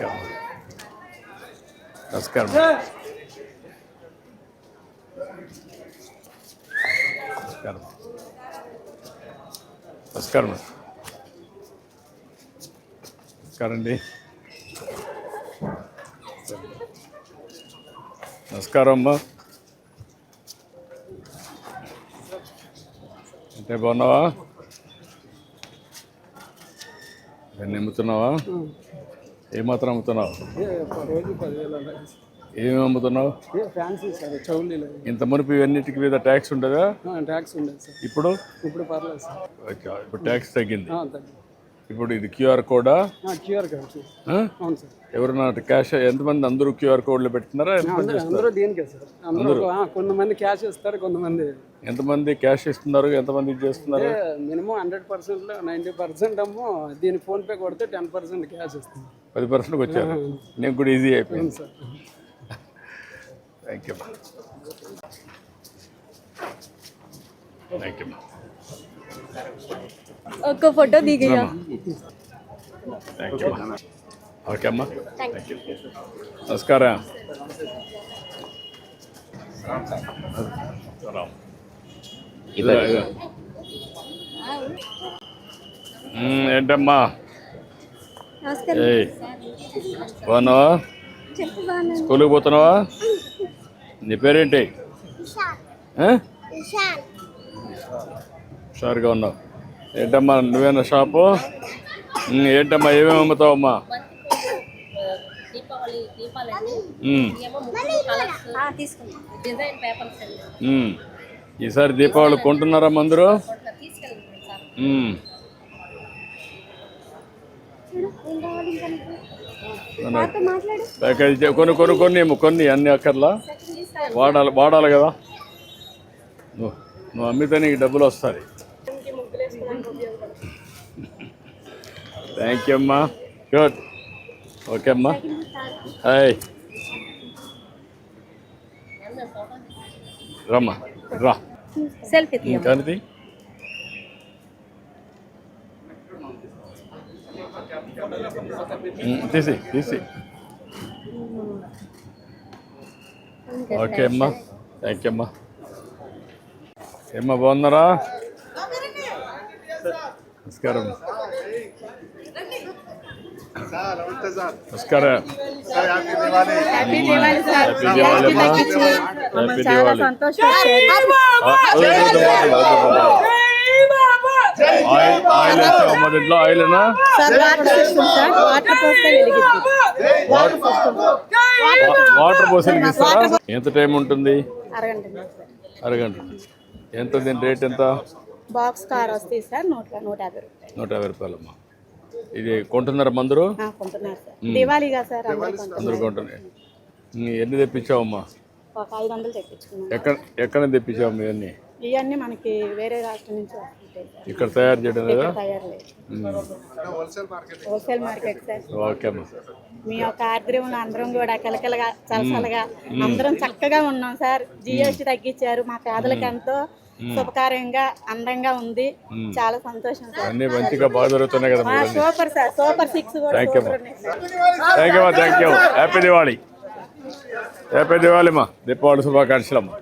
నమస్కారం నమస్కారం నమస్కారం నమస్కారం నమస్కారం అండి నమస్కారం అమ్మా అంటే బాగున్నావా? ఇవన్నీ అమ్ముతున్నావా ఏమాత్రం అమ్ముతున్నావు? ఏమేమి అమ్ముతున్నావు? ఫ్యాన్సీ సార్ చౌలీలో. ఇంత మునుపు ఇవన్నిటికి మీద ట్యాక్స్ ఉండదా? ట్యాక్స్ ఉండేది సార్. ఇప్పుడు? ఇప్పుడు పర్లేదు సార్. ఓకే, ఇప్పుడు ట్యాక్స్ తగ్గింది. ఇప్పుడు ఇది క్యూఆర్ కోడా? క్యూఆర్ ఆ? అవును సార్. ఎవరన్నా క్యాష్ ఎంతమంది అందరూ క్యూఆర్ కోడ్లు పెడుతున్నారా అందరూ దీనికే సార్. అందరూ కొంతమంది క్యాష్ ఇస్తారు కొంతమంది. ఎంతమంది క్యాష్ ఇస్తున్నారు ఎంతమంది ఇది చేస్తున్నారు? మినిమం హండ్రెడ్ పర్సెంట్లో నైంటీ పర్సెంట్ అమ్మో దీని ఫోన్పే కొడితే టెన్ పర్సెంట్ క్యాష్ ఇస్తుంది. పది పర్సెంట్కి వచ్చారు. నేను కూడా ఈజీ అయిపోయింది sir thank you thank you ఒక్క ఫోటో దిగయ్యా. థ్యాంక్ యూ ఓకే అమ్మా. థ్యాంక్ యూ నమస్కారం. ఏంటమ్మా? బాగున్నావా? స్కూల్కి పోతున్నావా? నీ పేరేంటి? హుషారుగా ఉన్నావు. ఏంటమ్మా నువ్వేనా షాపు? ఏంటమ్మా ఏమేమి అమ్ముతావమ్మా. ఈసారి దీపావళి కొంటున్నారా అందరూ? కొన్ని కొన్ని కొన్ని కొన్ని అన్ని అక్కర్లా. వాడాలి వాడాలి కదా. నువ్వు నువ్వు అమ్మితే నీకు డబ్బులు వస్తాయి. థ్యాంక్ యూ అమ్మా. గుడ్ ఓకే అమ్మా. హాయ్ రమ్మా రా. సెల్ఫీ తీసి తీసి ఓకే అమ్మా థ్యాంక్ యూ అమ్మా ఏమ్మా బాగున్నారా నమస్కారం నమస్కారం హ్యాపీ దివాళీ అమ్మా హ్యాపీ దివాళీ సంతోషం ఆ, వద్దు, వద్దు, వద్దు, వద్దు, వద్దు. ఆయిల్ ఆయిల్ దీంట్లో ఆయిల్నా? సార్ వాటర్ ఇస్తారా ఎంత టైం ఉంటుంది? అరగంట. ఎంత దీని రేట్ ఎంత? బాక్స్ కార్ వస్తాయి సార్ నూట నూట యాభై రూపాయలు. నూట యాభై రూపాయలమ్మా. ఇది కొంటున్నారా మందరు ఆ, కొంటున్నారు సార్. దివాళీగా సార్ అందరూ కొంటున్నారు. ఎన్ని తెప్పించావమ్మా? ఎక్కడ ఎక్కడ తెప్పించావమ్మా ఇవన్నీ? ఇవన్నీ మనకి వేరే రాష్ట్రం నుంచి వస్తుంటాయి సార్. ఇక్కడ తయారు చేయడం లేదా? ఇక్కడ తయారు లేదు. Wholesale market sir. ఓకే అమ్మా. మీ యొక్క ఆర్ద్రంలో అందరం కూడా కలకలగా చలసలగా అందరం చక్కగా ఉన్నాం సార్. జిఎస్టీ తగ్గించారు. మా పేదలకు ఎంతో శుభకార్యంగా అందంగా ఉంది. చాలా సంతోషం సార్. అన్నీ మంచిగా బాగా జరుగుతున్నాయి కదా సూపర్ సార్. సూపర్ సిక్స్ కూడా Thank you, సూపర్ ఉన్నాయి sir. Thank you thank you happy Diwali happy Diwali అమ్మా. దీపావళి శుభాకాంక్షలు అమ్మా.